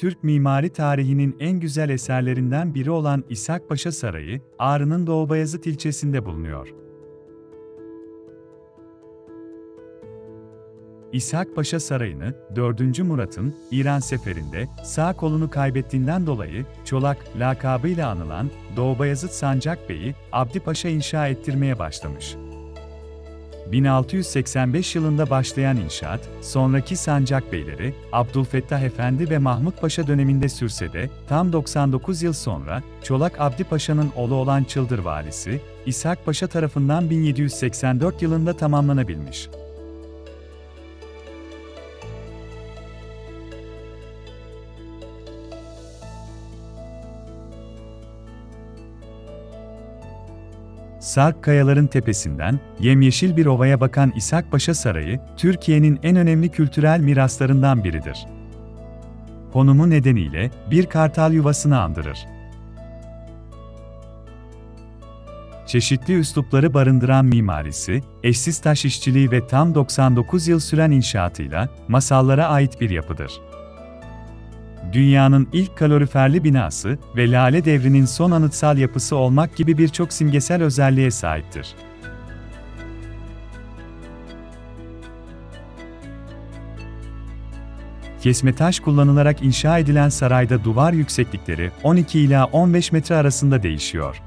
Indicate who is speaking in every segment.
Speaker 1: Türk mimari tarihinin en güzel eserlerinden biri olan İshak Paşa Sarayı, Ağrı'nın Doğu Bayazıt ilçesinde bulunuyor. İshak Paşa Sarayı'nı 4. Murat'ın İran seferinde sağ kolunu kaybettiğinden dolayı Çolak lakabıyla anılan Doğu Bayezid Sancak Bey'i Abdi Paşa inşa ettirmeye başlamış. 1685 yılında başlayan inşaat, sonraki sancak beyleri, Abdülfettah Efendi ve Mahmut Paşa döneminde sürse de, tam 99 yıl sonra, Çolak Abdi Paşa'nın oğlu olan Çıldır valisi, İshak Paşa tarafından 1784 yılında tamamlanabilmiş. Sarp kayaların tepesinden, yemyeşil bir ovaya bakan İshak Paşa Sarayı, Türkiye'nin en önemli kültürel miraslarından biridir. Konumu nedeniyle, bir kartal yuvasını andırır. Çeşitli üslupları barındıran mimarisi, eşsiz taş işçiliği ve tam 99 yıl süren inşaatıyla, masallara ait bir yapıdır dünyanın ilk kaloriferli binası ve Lale Devri'nin son anıtsal yapısı olmak gibi birçok simgesel özelliğe sahiptir. Kesme taş kullanılarak inşa edilen sarayda duvar yükseklikleri 12 ila 15 metre arasında değişiyor.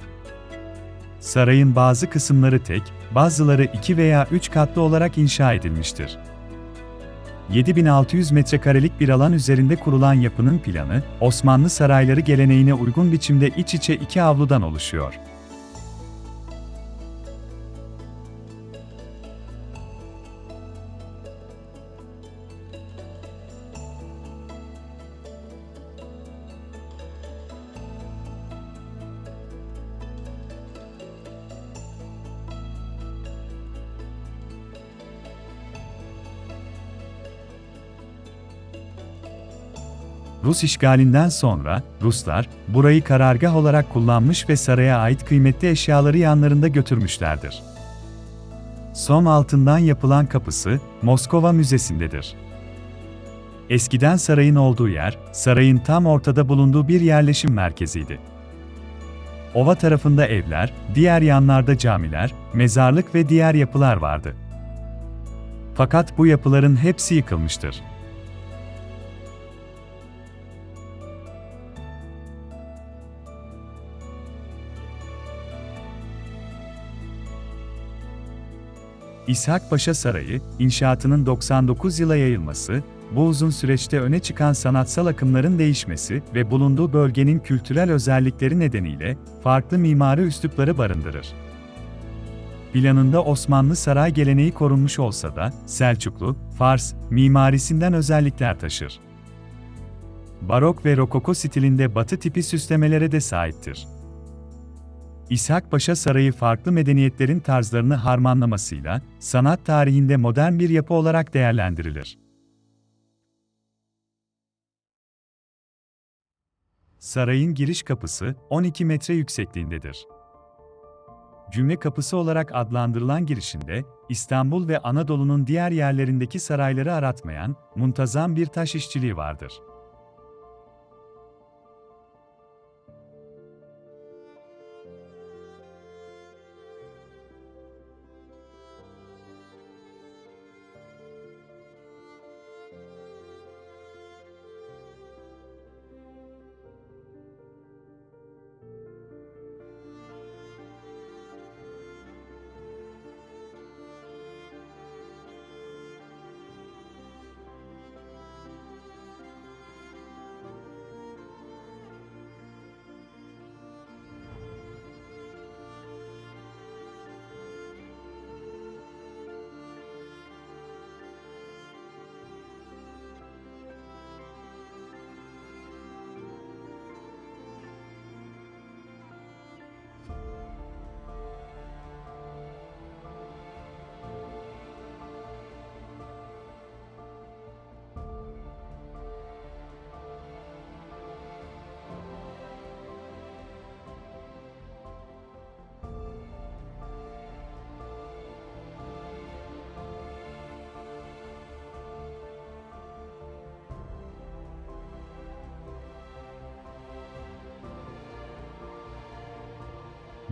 Speaker 1: Sarayın bazı kısımları tek, bazıları 2 veya 3 katlı olarak inşa edilmiştir. 7600 metrekarelik bir alan üzerinde kurulan yapının planı, Osmanlı sarayları geleneğine uygun biçimde iç içe iki avludan oluşuyor. Rus işgalinden sonra, Ruslar, burayı karargah olarak kullanmış ve saraya ait kıymetli eşyaları yanlarında götürmüşlerdir. Som altından yapılan kapısı, Moskova Müzesi'ndedir. Eskiden sarayın olduğu yer, sarayın tam ortada bulunduğu bir yerleşim merkeziydi. Ova tarafında evler, diğer yanlarda camiler, mezarlık ve diğer yapılar vardı. Fakat bu yapıların hepsi yıkılmıştır. İshak Paşa Sarayı, inşaatının 99 yıla yayılması, bu uzun süreçte öne çıkan sanatsal akımların değişmesi ve bulunduğu bölgenin kültürel özellikleri nedeniyle farklı mimari üslupları barındırır. Planında Osmanlı saray geleneği korunmuş olsa da Selçuklu, Fars mimarisinden özellikler taşır. Barok ve Rokoko stilinde batı tipi süslemelere de sahiptir. İshak Paşa Sarayı farklı medeniyetlerin tarzlarını harmanlamasıyla, sanat tarihinde modern bir yapı olarak değerlendirilir. Sarayın giriş kapısı 12 metre yüksekliğindedir. Cümle kapısı olarak adlandırılan girişinde, İstanbul ve Anadolu'nun diğer yerlerindeki sarayları aratmayan, muntazam bir taş işçiliği vardır.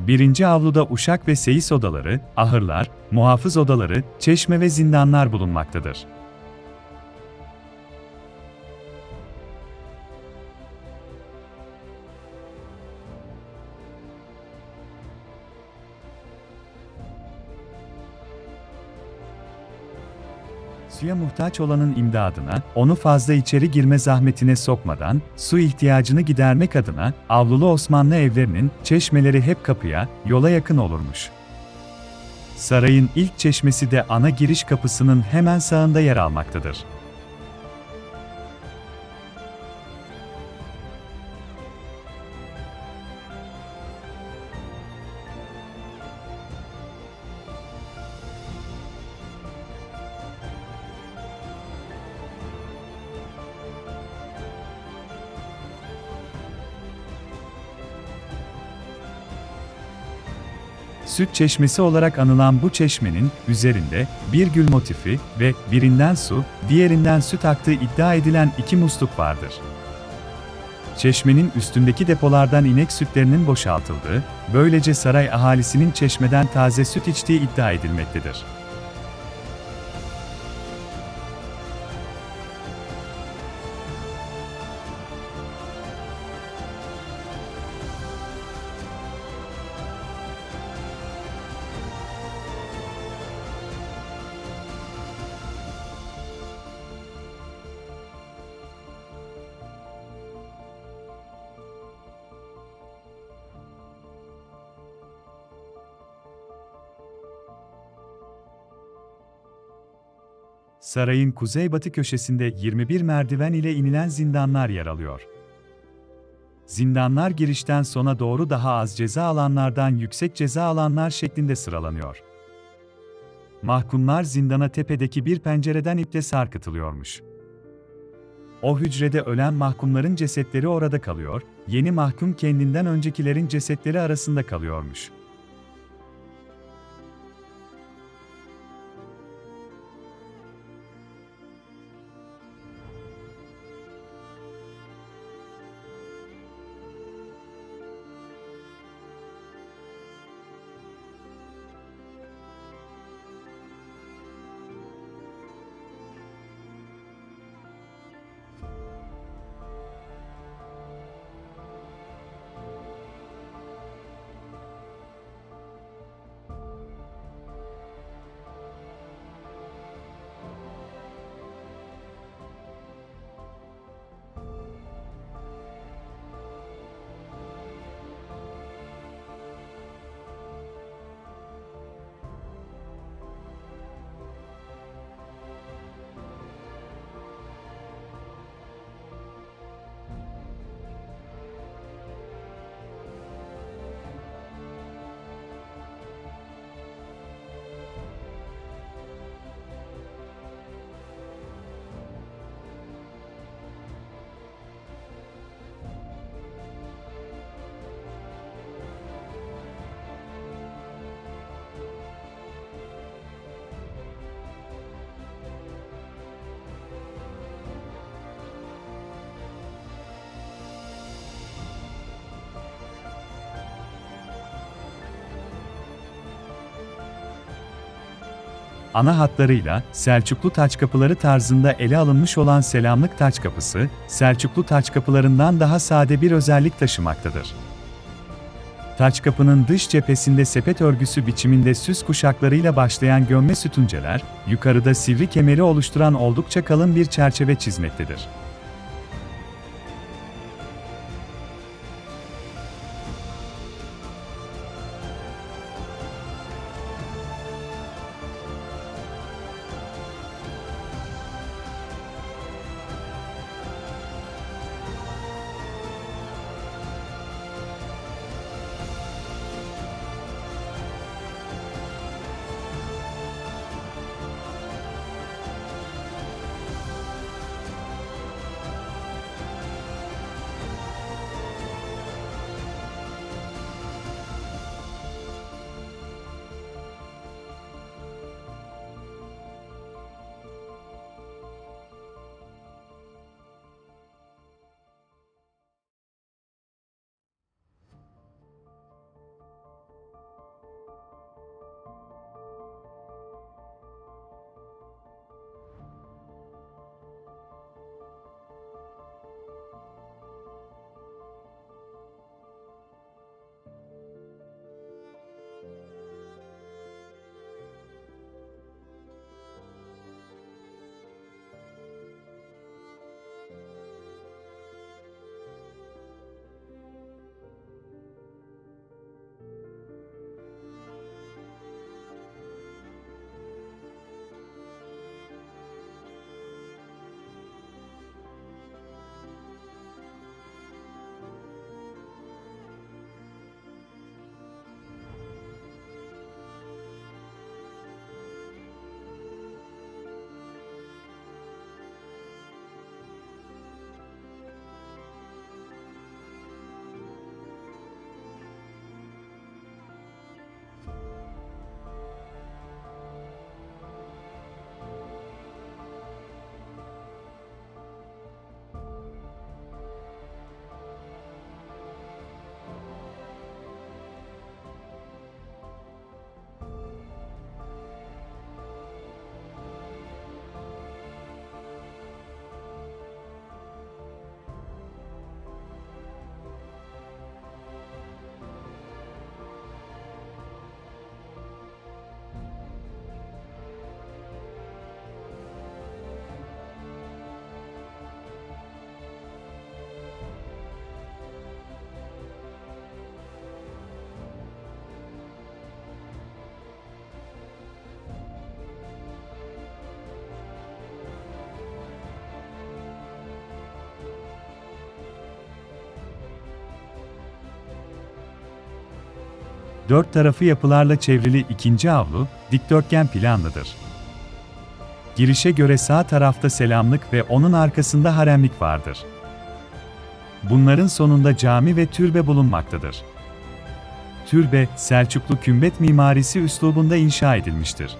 Speaker 1: Birinci avluda uşak ve seyis odaları, ahırlar, muhafız odaları, çeşme ve zindanlar bulunmaktadır. Muhtaç olanın imdadına, onu fazla içeri girme zahmetine sokmadan, su ihtiyacını gidermek adına, avlulu Osmanlı evlerinin çeşmeleri hep kapıya, yola yakın olurmuş. Sarayın ilk çeşmesi de ana giriş kapısının hemen sağında yer almaktadır. Süt çeşmesi olarak anılan bu çeşmenin üzerinde bir gül motifi ve birinden su, diğerinden süt aktığı iddia edilen iki musluk vardır. Çeşmenin üstündeki depolardan inek sütlerinin boşaltıldığı, böylece saray ahalisinin çeşmeden taze süt içtiği iddia edilmektedir. Sarayın kuzeybatı köşesinde 21 merdiven ile inilen zindanlar yer alıyor. Zindanlar girişten sona doğru daha az ceza alanlardan yüksek ceza alanlar şeklinde sıralanıyor. Mahkumlar zindana tepedeki bir pencereden iple sarkıtılıyormuş. O hücrede ölen mahkumların cesetleri orada kalıyor, yeni mahkum kendinden öncekilerin cesetleri arasında kalıyormuş. Ana hatlarıyla Selçuklu taç kapıları tarzında ele alınmış olan Selamlık taç kapısı, Selçuklu taç kapılarından daha sade bir özellik taşımaktadır. Taç kapının dış cephesinde sepet örgüsü biçiminde süs kuşaklarıyla başlayan gömme sütunceler, yukarıda sivri kemeri oluşturan oldukça kalın bir çerçeve çizmektedir. Dört tarafı yapılarla çevrili ikinci avlu, dikdörtgen planlıdır. Girişe göre sağ tarafta selamlık ve onun arkasında haremlik vardır. Bunların sonunda cami ve türbe bulunmaktadır. Türbe, Selçuklu kümbet mimarisi üslubunda inşa edilmiştir.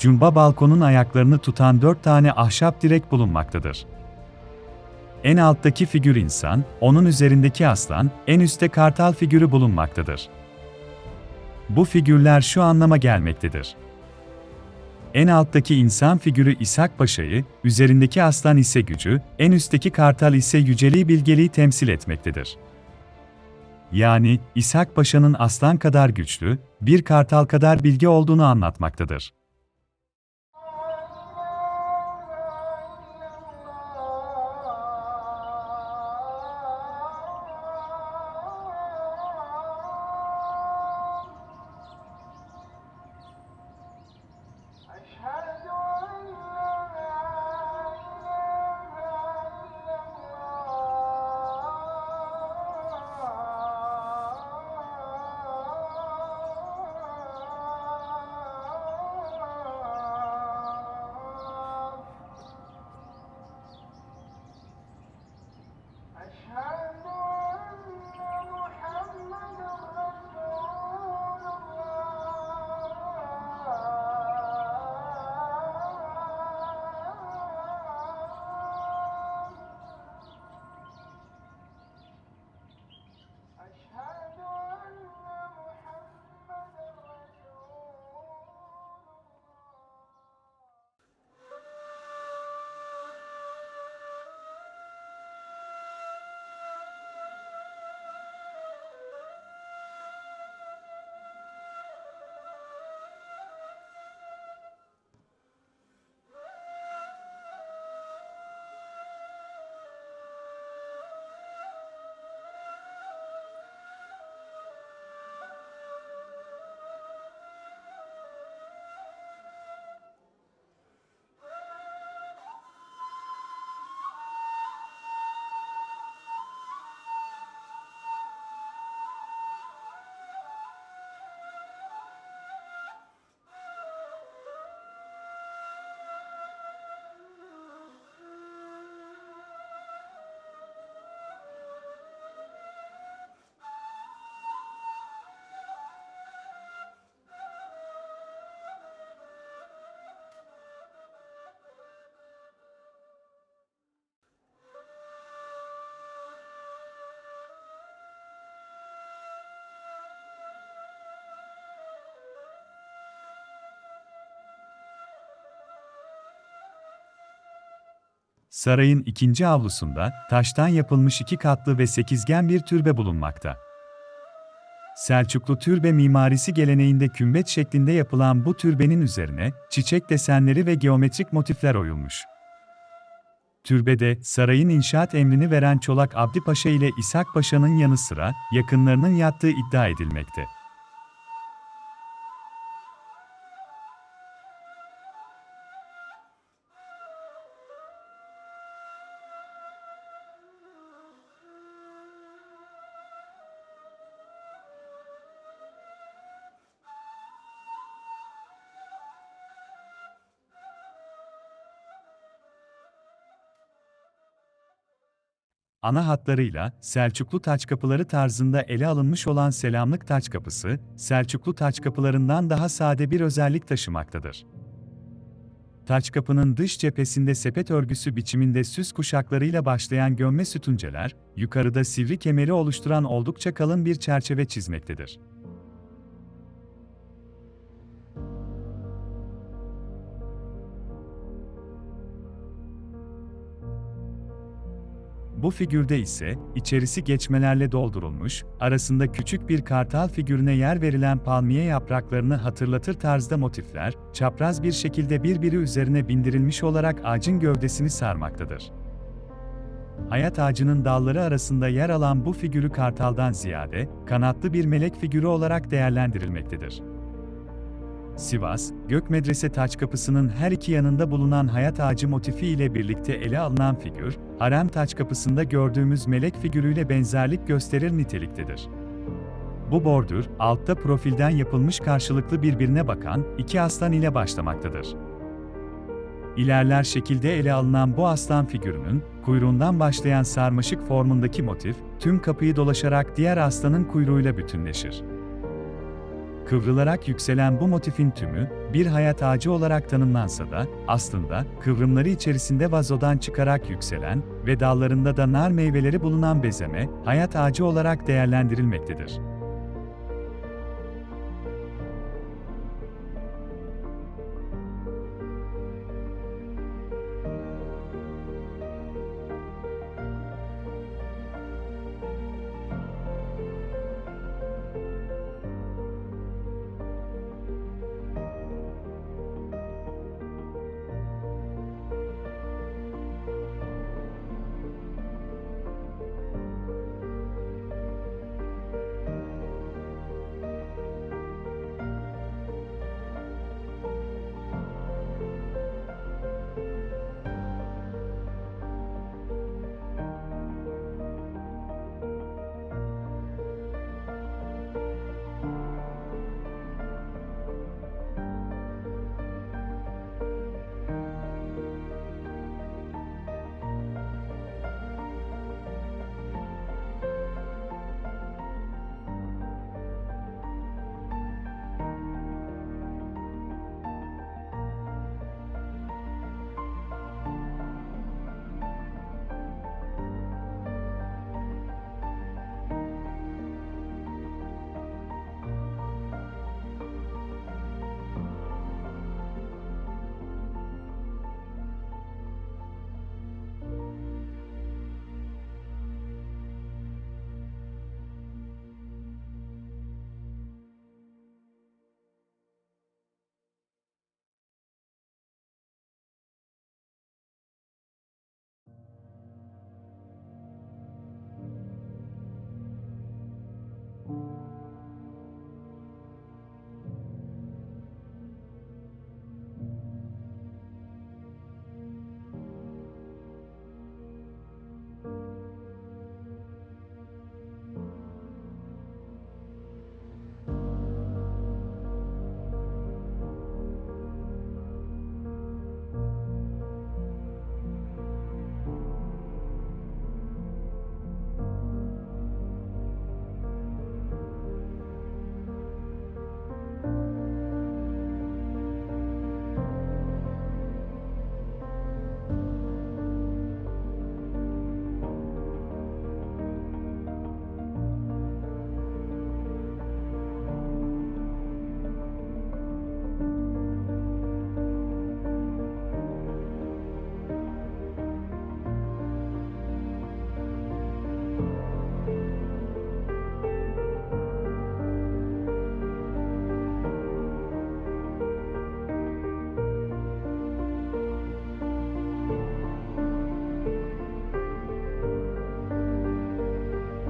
Speaker 1: Cumba balkonun ayaklarını tutan dört tane ahşap direk bulunmaktadır. En alttaki figür insan, onun üzerindeki aslan, en üstte kartal figürü bulunmaktadır. Bu figürler şu anlama gelmektedir. En alttaki insan figürü İshak Paşa'yı, üzerindeki aslan ise gücü, en üstteki kartal ise yüceliği bilgeliği temsil etmektedir. Yani, İshak Paşa'nın aslan kadar güçlü, bir kartal kadar bilge olduğunu anlatmaktadır. Sarayın ikinci avlusunda taştan yapılmış iki katlı ve sekizgen bir türbe bulunmakta. Selçuklu türbe mimarisi geleneğinde kümbet şeklinde yapılan bu türbenin üzerine çiçek desenleri ve geometrik motifler oyulmuş. Türbede sarayın inşaat emrini veren Çolak Abdi Paşa ile İshak Paşa'nın yanı sıra yakınlarının yattığı iddia edilmekte. Ana hatlarıyla Selçuklu taç kapıları tarzında ele alınmış olan Selamlık taç kapısı, Selçuklu taç kapılarından daha sade bir özellik taşımaktadır. Taç kapının dış cephesinde sepet örgüsü biçiminde süs kuşaklarıyla başlayan gömme sütunceler, yukarıda sivri kemeri oluşturan oldukça kalın bir çerçeve çizmektedir. Bu figürde ise içerisi geçmelerle doldurulmuş, arasında küçük bir kartal figürüne yer verilen palmiye yapraklarını hatırlatır tarzda motifler, çapraz bir şekilde birbiri üzerine bindirilmiş olarak ağacın gövdesini sarmaktadır. Hayat ağacının dalları arasında yer alan bu figürü kartaldan ziyade, kanatlı bir melek figürü olarak değerlendirilmektedir. Sivas, Gök Medrese Taç Kapısı'nın her iki yanında bulunan hayat ağacı motifi ile birlikte ele alınan figür, Harem Taç Kapısı'nda gördüğümüz melek figürüyle benzerlik gösterir niteliktedir. Bu bordür, altta profilden yapılmış karşılıklı birbirine bakan iki aslan ile başlamaktadır. İlerler şekilde ele alınan bu aslan figürünün, kuyruğundan başlayan sarmaşık formundaki motif, tüm kapıyı dolaşarak diğer aslanın kuyruğuyla bütünleşir. Kıvrılarak yükselen bu motifin tümü, bir hayat ağacı olarak tanımlansa da, aslında, kıvrımları içerisinde vazodan çıkarak yükselen ve dallarında da nar meyveleri bulunan bezeme, hayat ağacı olarak değerlendirilmektedir.